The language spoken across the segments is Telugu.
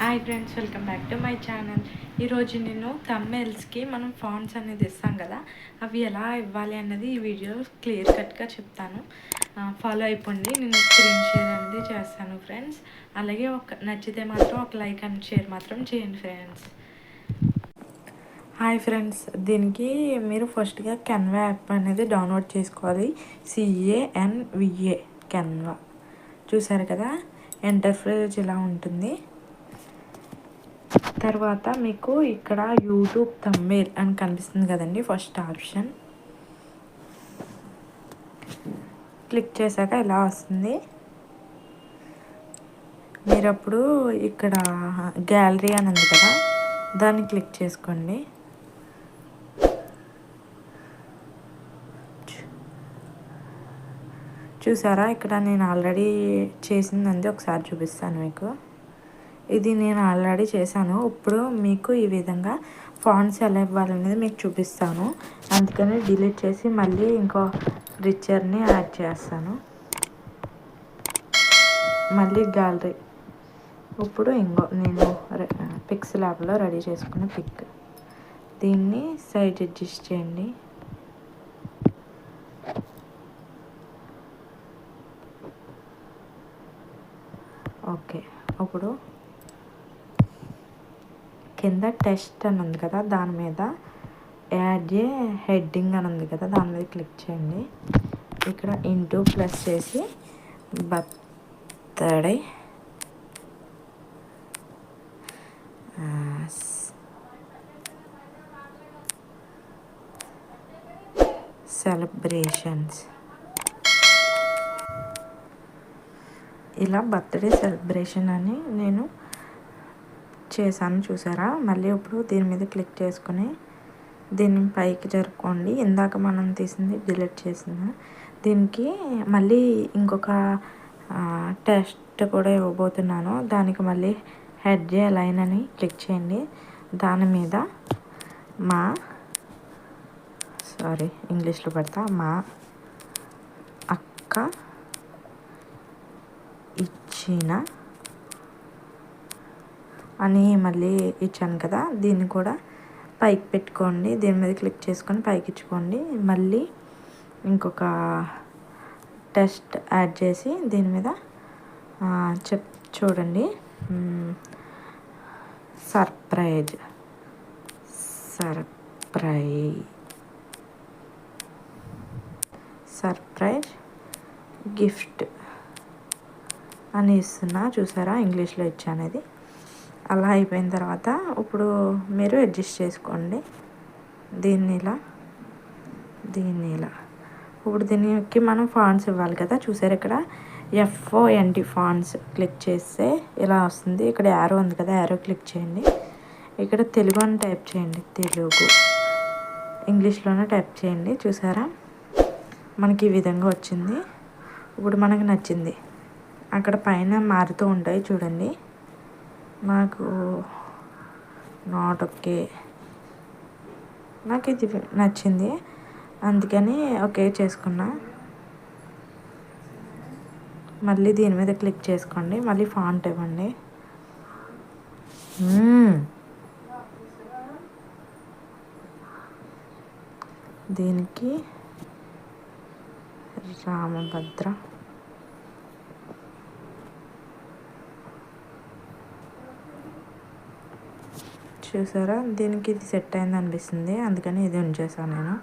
Hi friends welcome back to my channel ఈరోజు నేను తమ్మెల్స్కి మనం ఫాంట్స్ అనేది ఇస్తాం కదా అవి ఎలా ఇవ్వాలి అన్నది ఈ వీడియో క్లియర్ కట్గా చెప్తాను. ఫాలో అయిపోండి నేను స్క్రీన్ షేర్ అనేది చేస్తాను ఫ్రెండ్స్ అలాగే ఒక నచ్చితే మాత్రం ఒక లైక్ అండ్ షేర్ మాత్రం చేయండి ఫ్రెండ్స్ హాయ్ ఫ్రెండ్స్ దీనికి మీరు ఫస్ట్గా కెన్వా యాప్ అనేది డౌన్లోడ్ చేసుకోవాలి. సిఏఎన్విఏ కెన్వా చూసారు కదా? ఎంటర్ప్రైజ్ ఇలా ఉంటుంది. తర్వాత మీకు ఇక్కడ యూట్యూబ్ తమ్మేల్ అని కనిపిస్తుంది కదండి ఫస్ట్ ఆప్షన్ క్లిక్ చేశాక ఇలా వస్తుంది. మీరు అప్పుడు ఇక్కడ గ్యాలరీ అని ఉంది కదా దాన్ని క్లిక్ చేసుకోండి. చూసారా? ఇక్కడ నేను ఆల్రెడీ చేసిందంది ఒకసారి చూపిస్తాను మీకు. ఇది నేను ఆల్రెడీ చేశాను. ఇప్పుడు మీకు ఈ విధంగా ఫాంట్స్ ఎలా ఇవ్వాలనేది మీకు చూపిస్తాను. అందుకని డిలీట్ చేసి మళ్ళీ ఇంకో రిచర్ని యాడ్ చేస్తాను. మళ్ళీ గ్యాలరీ ఇప్పుడు ఇంకో నేను పిక్స్ ల్యాబ్లో రెడీ చేసుకున్న పిక్ దీన్ని సైజ్ అడ్జస్ట్ చేయండి. ఓకే. ఇప్పుడు కింద టెస్ట్ అని ఉంది కదా దాని మీద యాడ్ ఏ హెడ్డింగ్ అని ఉంది కదా దాని మీద క్లిక్ చేయండి. ఇక్కడ ఇంటూ ప్లస్ చేసి బర్త్డే. సెలబ్రేషన్స్. ఇలా బర్త్డే సెలబ్రేషన్ అని నేను చేశాను చూసారా? మళ్ళీ ఇప్పుడు దీని మీద క్లిక్ చేసుకుని దీన్ని పైకి జరుపుకోండి. ఇందాక మనం తీసింది డిలీట్ చేసింది. దీనికి మళ్ళీ ఇంకొక టెస్ట్ కూడా ఇవ్వబోతున్నాను. దానికి మళ్ళీ హెడ్ జే లైన్ అని క్లిక్ చేయండి. దాని మీద మా సారీ ఇంగ్లీష్లో పెడతా. మా అక్క ఇచ్చిన అని మళ్ళీ ఇచ్చాను కదా దీన్ని కూడా పైకి పెట్టుకోండి. దీని మీద క్లిక్ చేసుకొని పైకి ఇచ్చుకోండి. మళ్ళీ ఇంకొక టెస్ట్ యాడ్ చేసి దీని మీద చెప్ చూడండి. సర్ప్రైజ్. సర్ప్రైజ్. సర్ప్రైజ్ గిఫ్ట్ అని ఇస్తున్నా. చూసారా? ఇంగ్లీష్లో ఇచ్చానేది అలా అయిపోయిన తర్వాత ఇప్పుడు మీరు అడ్జస్ట్ చేసుకోండి. దీన్ని ఇలా దీన్ని ఇలా. ఇప్పుడు దీనికి మనం ఫాన్స్ ఇవ్వాలి కదా చూసారు ఇక్కడ? ఎఫ్ఓ ఎన్టీ ఫాన్స్ క్లిక్ చేస్తే ఇలా వస్తుంది. ఇక్కడ యారో ఉంది కదా యారో క్లిక్ చేయండి. ఇక్కడ తెలుగు అని టైప్ చేయండి. తెలుగు. ఇంగ్లీష్లోనే టైప్ చేయండి. చూసారా? మనకి ఈ విధంగా వచ్చింది. ఇప్పుడు మనకి నచ్చింది. అక్కడ పైన మారుతూ ఉంటాయి చూడండి. నాకు నాట్ ఓకే నాకు ఇది నచ్చింది. అందుకని ఓకే చేసుకున్నా. మళ్ళీ దీని మీద క్లిక్ చేసుకోండి. మళ్ళీ ఫాంట్ ఇవ్వండి. దీనికి రామభద్ర. చూసారా? దీనికి ఇది సెట్ అయింది అనిపిస్తుంది అందుకని ఇది ఉంచేసాను నేను.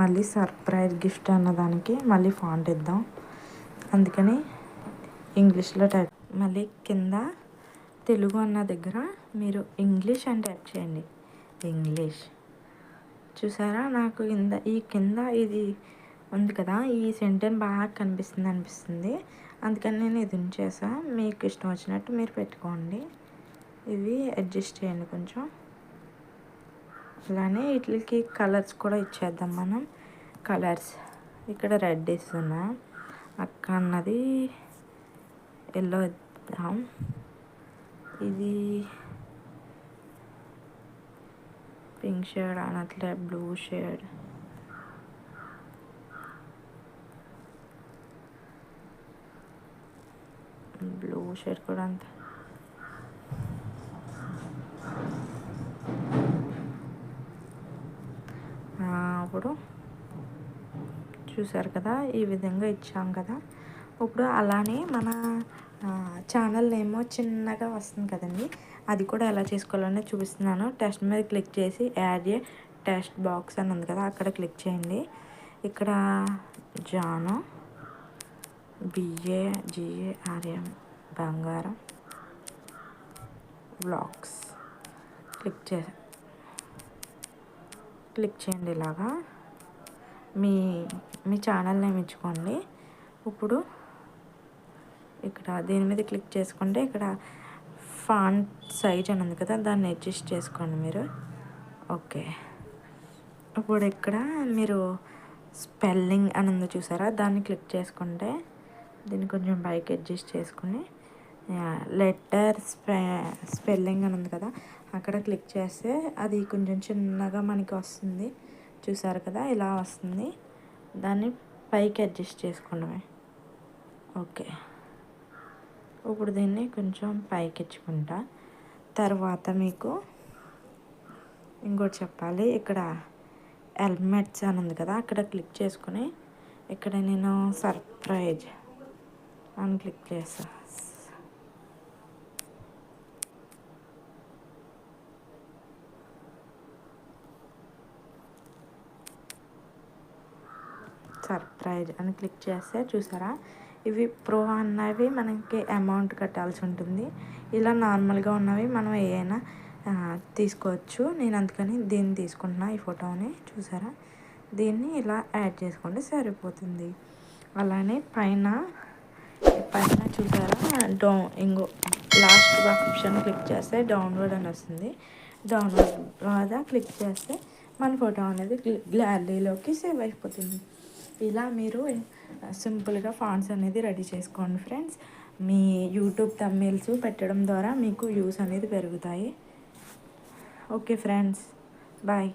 మళ్ళీ సర్ప్రైజ్ గిఫ్ట్ అన్నదానికి మళ్ళీ ఫాంట్ ఇద్దాం. అందుకని ఇంగ్లీష్లో టైప్ మళ్ళీ కింద తెలుగు అన్న దగ్గర మీరు ఇంగ్లీష్ అని టైప్ చేయండి. ఇంగ్లీష్. చూసారా? నాకు కింద ఈ కింద ఇది ఉంది కదా? ఈ సెంటెన్స్ బాగా కనిపిస్తుంది అనిపిస్తుంది. అందుకని నేను ఇది ఉంచేసా. మీకు ఇష్టం వచ్చినట్టు మీరు పెట్టుకోండి. ఇవి అడ్జస్ట్ చేయండి కొంచెం. అలానే వీటికి కలర్స్ కూడా ఇచ్చేద్దాం మనం. కలర్స్. ఇక్కడ రెడ్ ఇస్తున్నా అక్క అన్నది ఎల్లో ఇద్దాం ఇది పింక్ షేడ్ అనట్లే బ్లూ షేడ్ బ్లూ షేడ్ కూడా అంతే. ఇప్పుడు చూసారు కదా ఈ విధంగా ఇచ్చాం కదా. ఇప్పుడు అలానే మన ఛానల్ ఏమో చిన్నగా వస్తుంది కదండి. అది కూడా ఎలా చేసుకోవాలనే చూపిస్తున్నాను. టెస్ట్ మీద క్లిక్ చేసి యాడ్ ఏ టెస్ట్ బాక్స్ అని ఉంది కదా అక్కడ క్లిక్ చేయండి. ఇక్కడ జాను బిఏ జిఏఆర్ఎం బంగారం బ్లాక్స్ క్లిక్ చే క్లిక్ చేయండి ఇలాగా. మీ మీ ఛానల్ నేమ్ ఇచ్చుకోండి. ఇప్పుడు ఇక్కడ దీని మీద క్లిక్ చేసుకుంటే ఇక్కడ ఫాంట్ సైజ్ అని ఉంది కదా దాన్ని అడ్జస్ట్ చేసుకోండి మీరు. ఓకే. ఇప్పుడు ఇక్కడ మీరు స్పెల్లింగ్ అని ఉంది చూసారా? దాన్ని క్లిక్ చేసుకుంటే దీన్ని కొంచెం పైకి అడ్జస్ట్ చేసుకుని లెటర్ స్పె స్పెల్లింగ్ అని ఉంది కదా అక్కడ క్లిక్ చేస్తే అది కొంచెం చిన్నగా మనకి వస్తుంది. చూసారు కదా ఇలా వస్తుంది. దాన్ని పైకి అడ్జస్ట్ చేసుకోవడమే ఓకే. ఇప్పుడు దీన్ని కొంచెం పైకి ఇచ్చుకుంటా తర్వాత మీకు ఇంకోటి చెప్పాలి. ఇక్కడ హెల్మెట్స్ అని ఉంది కదా అక్కడ క్లిక్ చేసుకుని ఇక్కడ నేను సర్ప్రైజ్ అని క్లిక్ చేస్తాను సర్ప్రైజ్ అని క్లిక్ చేస్తే చూసారా? ఇవి ప్రో అన్నవి మనకి అమౌంట్ కట్టాల్సి ఉంటుంది. ఇలా నార్మల్గా ఉన్నవి మనం ఏమైనా తీసుకోవచ్చు. నేను అందుకని దీన్ని తీసుకుంటున్నా ఈ ఫోటోని. చూసారా? దీన్ని ఇలా యాడ్ చేసుకుంటే సరిపోతుంది. అలానే పైన పైన చూసారా? డౌ ఇంకో లాస్ట్ ఆప్షన్ క్లిక్ చేస్తే డౌన్లోడ్ అని వస్తుంది. డౌన్లోడ్ మీద క్లిక్ చేస్తే మన ఫోటో అనేది గ్యాలరీలోకి సేవ్ అయిపోతుంది. ఇలా మీరు సింపుల్గా ఫాంట్స్ అనేది రెడీ చేసుకోండి ఫ్రెండ్స్. మీ యూట్యూబ్ తమ్మిల్స్ పెట్టడం ద్వారా మీకు యూస్ అనేది పెరుగుతాయి. Okay friends. బాయ్.